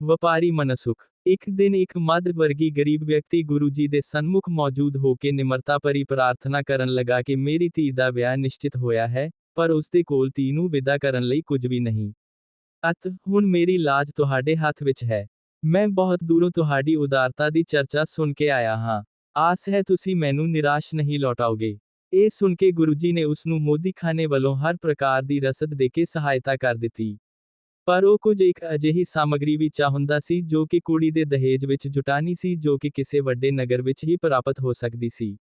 ਵਪਾਰੀ ਮਨਸੁਖ ਇੱਕ ਦਿਨ ਇੱਕ ਮੱਧ ਵਰਗੀ ਗਰੀਬ ਵਿਅਕਤੀ ਗੁਰੂ ਜੀ ਦੇ ਸਨਮੁਖ ਮੌਜੂਦ ਹੋ ਕੇ ਨਿਮਰਤਾ ਭਰੀ ਪ੍ਰਾਰਥਨਾ ਕਰਨ ਲਗਾ ਕਿ ਮੇਰੀ ਧੀ ਦਾ ਵਿਆਹ ਨਿਸ਼ਚਿਤ ਹੋਇਆ ਹੈ ਪਰ ਉਸ ਦੇ ਕੋਲ ਧੀ ਨੂੰ ਵਿਦਾ ਕਰਨ ਲਈ ਕੁਝ ਵੀ ਨਹੀਂ ਅਤ ਹੁਣ ਮੇਰੀ ਲਾਜ ਤੁਹਾਡੇ ਹੱਥ ਵਿੱਚ ਹੈ ਮੈਂ ਬਹੁਤ ਦੂਰੋਂ ਤੁਹਾਡੀ ਉਦਾਰਤਾ ਦੀ ਚਰਚਾ ਸੁਣ ਕੇ ਆਇਆ ਹਾਂ ਆਸ ਹੈ ਤੁਸੀਂ ਮੈਨੂੰ ਨਿਰਾਸ਼ ਨਹੀਂ ਲੌਟਾਓਗੇ ਇਹ ਸੁਣ ਕੇ ਗੁਰੂ ਜੀ ਨੇ ਉਸ ਨੂੰ ਮੋਦੀਖਾਨੇ ਵੱਲੋਂ ਹਰ ਪ੍ਰਕਾਰ ਦੀ ਰਸਦ ਦੇ ਕੇ ਸਹਾਇਤਾ ਕਰ ਦਿੱਤੀ ਪਰ ਉਹ ਕੁਝ ਇੱਕ ਅਜਿਹੀ ਸਾਮਗਰੀ ਵੀ ਚਾਹੁੰਦਾ ਸੀ ਜੋ ਕਿ ਕੁੜੀ ਦੇ ਦਹੇਜ ਵਿੱਚ ਜੁਟਾਨੀ ਸੀ ਜੋ ਕਿ ਕਿਸੇ ਵੱਡੇ ਨਗਰ ਵਿੱਚ ਹੀ ਪ੍ਰਾਪਤ ਹੋ ਸਕਦੀ ਸੀ।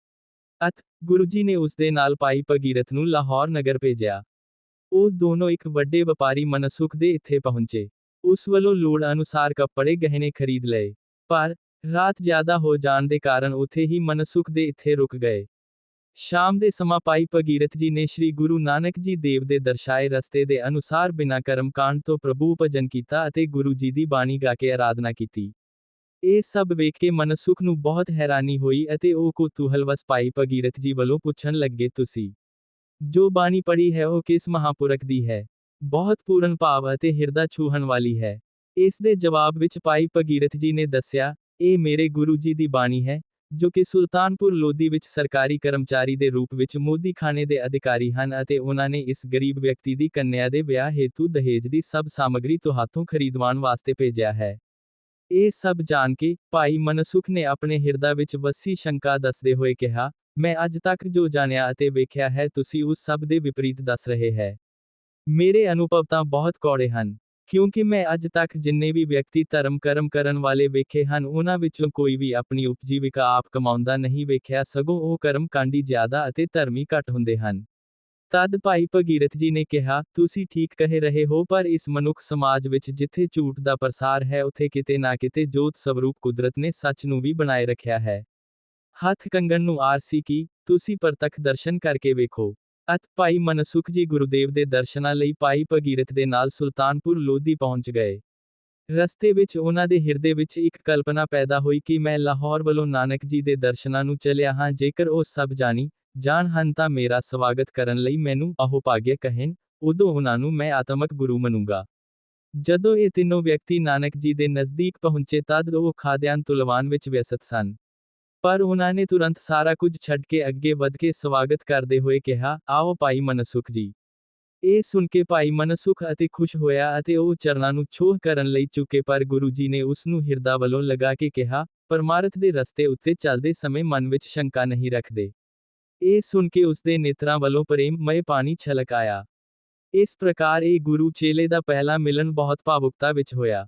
ਅਤ ਗੁਰੂ ਜੀ ਨੇ ਉਸ ਦੇ ਨਾਲ ਪਾਈ ਭਗੀਰਥ ਨੂੰ ਲਾਹੌਰ ਨਗਰ ਭੇਜਿਆ। ਉਹ ਦੋਨੋਂ ਇੱਕ ਵੱਡੇ ਵਪਾਰੀ ਮਨਸੁਖ ਦੇ ਇੱਥੇ ਪਹੁੰਚੇ। ਉਸ ਵੱਲੋਂ ਲੋੜ ਅਨੁਸਾਰ ਕੱਪੜੇ ਗਹਿਣੇ ਖਰੀਦ ਲਏ। ਪਰ, ਰਾਤ ਜ਼ਿਆਦਾ ਹੋ ਜਾਣ ਦੇ ਕਾਰਨ ਉੱਥੇ ਹੀ ਮਨਸੁਖ ਦੇ ਇੱਥੇ ਰੁਕ ਗਏ। ਸ਼ਾਮ ਦੇ ਸਮਾਂ ਭਾਈ ਭਗੀਰਥ ਜੀ ਨੇ ਸ੍ਰੀ ਗੁਰੂ ਨਾਨਕ ਜੀ ਦੇਵ ਦੇ ਦਰਸਾਏ ਰਸਤੇ ਦੇ ਅਨੁਸਾਰ ਬਿਨਾਂ ਕਰਮ ਕਾਂਡ ਤੋਂ ਪ੍ਰਭੂ ਭਜਨ ਕੀਤਾ ਅਤੇ ਗੁਰੂ ਜੀ ਦੀ ਬਾਣੀ ਗਾ ਕੇ ਆਰਾਧਨਾ ਕੀਤੀ ਇਹ ਸਭ ਵੇਖ ਕੇ ਮਨਸੁਖ ਨੂੰ ਬਹੁਤ ਹੈਰਾਨੀ ਹੋਈ ਅਤੇ ਉਹ ਕੁਤੂਹਲਵਸ ਭਾਈ ਭਗੀਰਥ ਜੀ ਵੱਲੋਂ ਪੁੱਛਣ ਲੱਗੇ ਤੁਸੀਂ ਜੋ ਬਾਣੀ ਪੜੀ ਹੈ ਉਹ ਕਿਸ ਮਹਾਪੁਰਖ ਦੀ ਹੈ ਬਹੁਤ ਪੂਰਨ ਭਾਵ ਅਤੇ ਹਿਰਦਾ ਛੂਹਣ ਵਾਲੀ ਹੈ ਇਸ ਦੇ ਜਵਾਬ ਵਿੱਚ ਭਾਈ ਭਗੀਰਥ ਜੀ ਨੇ ਦੱਸਿਆ ਇਹ ਮੇਰੇ ਗੁਰੂ ਜੀ ਦੀ ਬਾਣੀ ਹੈ ਜੋ ਕਿ ਸੁਲਤਾਨਪੁਰ ਲੋਧੀ ਵਿੱਚ ਸਰਕਾਰੀ ਕਰਮਚਾਰੀ ਦੇ ਰੂਪ ਵਿੱਚ ਮੋਦੀਖਾਨੇ ਦੇ ਅਧਿਕਾਰੀ ਹਨ ਅਤੇ ਉਹਨਾਂ ਨੇ ਇਸ ਗਰੀਬ ਵਿਅਕਤੀ ਦੀ ਕੰਨਿਆ ਦੇ ਵਿਆਹ ਹੇਤੂ ਦਹੇਜ ਦੀ ਸਭ ਸਾਮਗਰੀ ਤੁਹਾਤੋਂ ਖਰੀਦਵਾਉਣ ਵਾਸਤੇ ਭੇਜਿਆ ਹੈ ਇਹ ਸਭ ਜਾਣ ਕੇ ਭਾਈ ਮਨਸੁਖ ਨੇ ਆਪਣੇ ਹਿਰਦਾ ਵਿੱਚ ਵਸੀ ਸ਼ੰਕਾ ਦੱਸਦੇ ਹੋਏ ਕਿਹਾ ਮੈਂ ਅੱਜ ਤੱਕ ਜੋ ਜਾਣਿਆ ਅਤੇ ਵੇਖਿਆ ਹੈ ਤੁਸੀਂ ਉਸ ਸਭ ਦੇ ਵਿਪਰੀਤ ਦੱਸ ਰਹੇ ਹੈ ਮੇਰੇ ਅਨੁਭਵ ਤਾਂ ਬਹੁਤ ਕੌੜੇ ਹਨ ਕਿਉਂਕਿ ਮੈਂ ਅੱਜ ਤੱਕ ਜਿੰਨੇ ਵੀ ਵਿਅਕਤੀ ਧਰਮ ਕਰਮ ਕਰਨ ਵਾਲੇ ਵੇਖੇ ਹਨ ਉਹਨਾਂ ਵਿੱਚੋਂ ਕੋਈ ਵੀ ਆਪਣੀ ਉਪਜੀਵਿਕਾ ਆਪ ਕਮਾਉਂਦਾ ਨਹੀਂ ਵੇਖਿਆ ਸਗੋਂ ਉਹ ਕਰਮ ਕਾਂਡੀ ਜ਼ਿਆਦਾ ਅਤੇ ਧਰਮੀ ਘੱਟ ਹੁੰਦੇ ਹਨ ਤਦ ਭਾਈ ਭਗੀਰਥ ਜੀ ਨੇ ਕਿਹਾ ਤੁਸੀਂ ਠੀਕ ਕਹਿ ਰਹੇ ਹੋ ਪਰ ਇਸ ਮਨੁੱਖ ਸਮਾਜ ਵਿੱਚ ਜਿੱਥੇ ਝੂਠ ਦਾ ਪ੍ਰਸਾਰ ਹੈ ਉਥੇ ਕਿਤੇ ਨਾ ਕਿਤੇ ਜੋਤ ਸਵਰੂਪ ਕੁਦਰਤ ਨੇ ਸੱਚ ਨੂੰ ਵੀ ਬਣਾਏ ਰੱਖਿਆ ਹੈ ਹੱਥ ਕੰਗਣ ਨੂੰ ਆਰਸੀ ਕੀ ਤੁਸੀਂ ਪ੍ਰਤੱਖ ਦਰਸ਼ਨ ਕਰਕੇ ਵੇਖੋ ਅਤ ਭਾਈ ਮਨਸੁਖ ਜੀ ਗੁਰੂਦੇਵ ਦੇ ਦਰਸ਼ਨਾਂ ਲਈ ਭਾਈ ਭਗੀਰਥ ਦੇ ਨਾਲ ਸੁਲਤਾਨਪੁਰ ਲੋਧੀ ਪਹੁੰਚ ਗਏ। ਰਸਤੇ ਵਿੱਚ ਉਹਨਾਂ ਦੇ ਹਿਰਦੇ ਵਿੱਚ ਇੱਕ ਕਲਪਨਾ ਪੈਦਾ ਹੋਈ ਕਿ ਮੈਂ ਲਾਹੌਰ ਵੱਲੋਂ ਨਾਨਕ ਜੀ ਦੇ ਦਰਸ਼ਨਾਂ ਨੂੰ ਚੱਲਿਆ ਹਾਂ, ਜੇਕਰ ਉਹ ਸਭ ਜਾਣੀ, ਜਾਣ ਹਨ ਤਾਂ ਮੇਰਾ ਸਵਾਗਤ ਕਰਨ ਲਈ ਮੈਨੂੰ ਆਹੋ ਭਾਗਯ ਕਹਿਣ, ਉਦੋਂ ਉਹਨਾਂ ਨੂੰ ਮੈਂ ਆਤਮਕ ਗੁਰੂ ਮੰਨੂਗਾ। ਜਦੋਂ ਇਹ ਤਿੰਨੋਂ ਵਿਅਕਤੀ ਨਾਨਕ ਜੀ ਦੇ ਨਜ਼ਦੀਕ ਪਹੁੰਚੇ, ਤਦ ਉਹ ਖਾਦਿਆਨ ਤੁਲਵਾਨ ਵਿੱਚ ਵਿਅਸਤ ਸਨ। ਪਰ ਉਹਨਾਂ ਨੇ ਤੁਰੰਤ ਸਾਰਾ ਕੁਝ ਛੱਡ ਕੇ ਅੱਗੇ ਵਧ ਕੇ ਸਵਾਗਤ ਕਰਦੇ ਹੋਏ ਕਿਹਾ, ਆਓ ਭਾਈ ਮਨਸੁਖ ਜੀ। ਇਹ ਸੁਣ ਕੇ ਭਾਈ ਮਨਸੁਖ ਅਤੇ ਖੁਸ਼ ਹੋਇਆ ਅਤੇ ਉਹ ਚਰਨਾਂ ਨੂੰ ਛੋਹ ਕਰਨ ਲਈ ਚੁੱਕੇ, ਪਰ ਗੁਰੂ ਜੀ ਨੇ ਉਸ ਨੂੰ ਹਿਰਦਾ ਵੱਲੋਂ ਲਗਾ ਕੇ ਕਿਹਾ, ਪਰਮਾਰਥ ਦੇ ਰਸਤੇ ਉੱਤੇ ਚੱਲਦੇ ਸਮੇਂ ਮਨ ਵਿੱਚ ਸ਼ੰਕਾ ਨਹੀਂ ਰੱਖਦੇ। ਇਹ ਸੁਣ ਕੇ ਉਸ ਦੇ ਨੇਤਰਾਂ ਵੱਲੋਂ ਪ੍ਰੇਮ ਮਏ ਪਾਣੀ ਛਲਕ ਆਇਆ। ਇਸ ਪ੍ਰਕਾਰ ਇਹ ਗੁਰੂ ਚੇਲੇ ਦਾ ਪਹਿਲਾ ਮਿਲਨ ਬਹੁਤ ਭਾਵੁਕਤਾ ਵਿੱਚ ਹੋਇਆ।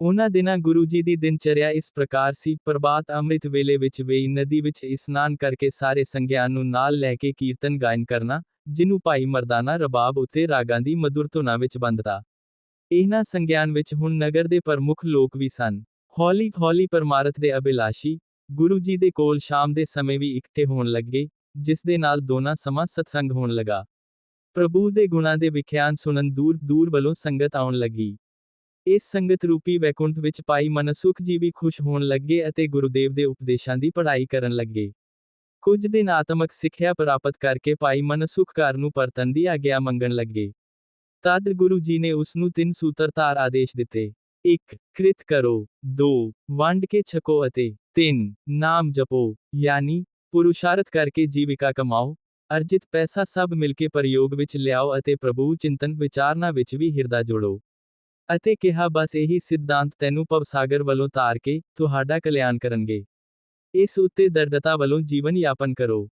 ਉਹਨਾਂ ਦਿਨਾਂ ਗੁਰੂ ਜੀ ਦੀ ਦਿਨਚਰਿਆ ਇਸ ਪ੍ਰਕਾਰ ਸੀ, ਪ੍ਰਭਾਤ ਅੰਮ੍ਰਿਤ ਵੇਲੇ ਵਿੱਚ ਵੇਈ ਨਦੀ ਵਿੱਚ ਇਸ਼ਨਾਨ ਕਰਕੇ ਸਾਰੇ ਸੰਗਿਆਨ ਨੂੰ ਨਾਲ ਲੈ ਕੇ ਕੀਰਤਨ ਗਾਇਨ ਕਰਨਾ ਜਿਹਨੂੰ ਭਾਈ ਮਰਦਾਨਾ ਰਬਾਬ ਉੱਤੇ ਰਾਗਾਂ ਦੀ ਮధుਰ ਧੁਨਾਂ ਵਿੱਚ ਬੰਦਦਾ ਇਹਨਾਂ ਸੰਗਿਆਨ ਵਿੱਚ ਹੁਣ ਨਗਰ ਦੇ ਪ੍ਰਮੁੱਖ ਲੋਕ ਵੀ ਸਨ। ਹੌਲੀ ਹੌਲੀ ਪਰਮਾਰਥ ਦੇ ਅਭਿਲਾਸ਼ੀ, ਗੁਰੂ ਜੀ ਦੇ ਕੋਲ ਸ਼ਾਮ ਦੇ ਸਮੇਂ ਵੀ ਇਕੱਠੇ ਹੋਣ ਲੱਗੇ, ਜਿਸ ਦੇ ਨਾਲ ਦੋਨਾਂ ਸਮਾਂ ਸਤਸੰਗ ਹੋਣ ਲੱਗਾ। ਪ੍ਰਭੂ ਦੇ ਗੁਣਾਂ ਦੇ ਵਿਖਿਆਨ ਸੁਣਨ ਦੂਰ ਦੂਰ ਵੱਲੋਂ ਸੰਗਤ ਆਉਣ ਲੱਗੀ। ਇਸ ਸੰਗਤ ਰੂਪੀ ਵੈਕੁੰਠ ਵਿੱਚ ਭਾਈ ਮਨਸੁਖ ਜੀ ਵੀ ਖੁਸ਼ ਹੋਣ ਲੱਗੇ ਅਤੇ ਗੁਰੂਦੇਵ ਦੇ ਉਪਦੇਸ਼ਾਂ ਦੀ ਪੜ੍ਹਾਈ ਕਰਨ ਲੱਗੇ ਕੁਝ ਦਿਨ ਆਤਮਕ ਸਿੱਖਿਆ ਪ੍ਰਾਪਤ ਕਰਕੇ ਭਾਈ ਮਨਸੁਖ ਘਰ ਨੂੰ ਪਰਤਨ ਦੀ ਆਗਿਆ ਮੰਗਣ ਲੱਗੇ ਤਦ ਗੁਰੂ ਜੀ ਨੇ ਉਸ ਨੂੰ ਤਿੰਨ ਸੂਤਰਧਾਰ ਆਦੇਸ਼ ਦਿੱਤੇ 1 ਕ੍ਰਿਤ ਕਰੋ 2 ਵੰਡ ਕੇ ਛਕੋ ਅਤੇ 3 ਨਾਮ ਜਪੋ ਯਾਨੀ ਪੁਰੁਸ਼ਾਰਥ ਕਰਕੇ ਜੀਵਿਕਾ ਕਮਾਓ ਅਰਜਿਤ ਪੈਸਾ ਸਭ ਮਿਲ ਕੇ ਪ੍ਰਯੋਗ ਵਿੱਚ ਲਿਆਓ ਅਤੇ ਪ੍ਰਭੂ ਚਿੰਤਨ ਵਿਚਾਰਨਾ ਵਿੱਚ ਵੀ ਹਿਰਦਾ ਜੋੜੋ ਅਤੇ ਕਿਹਾ ਬਸ ਇਹੀ ਸਿਧਾਂਤ ਤੈਨੂੰ ਭਵਸਾਗਰ ਵੱਲੋਂ ਤਾਰ ਕੇ ਤੁਹਾਡਾ ਕਲਿਆਣ ਕਰਨਗੇ ਇਸ ਉੱਤੇ ਦਰਦਤਾ ਵੱਲੋਂ ਜੀਵਨ ਯਾਪਨ ਕਰੋ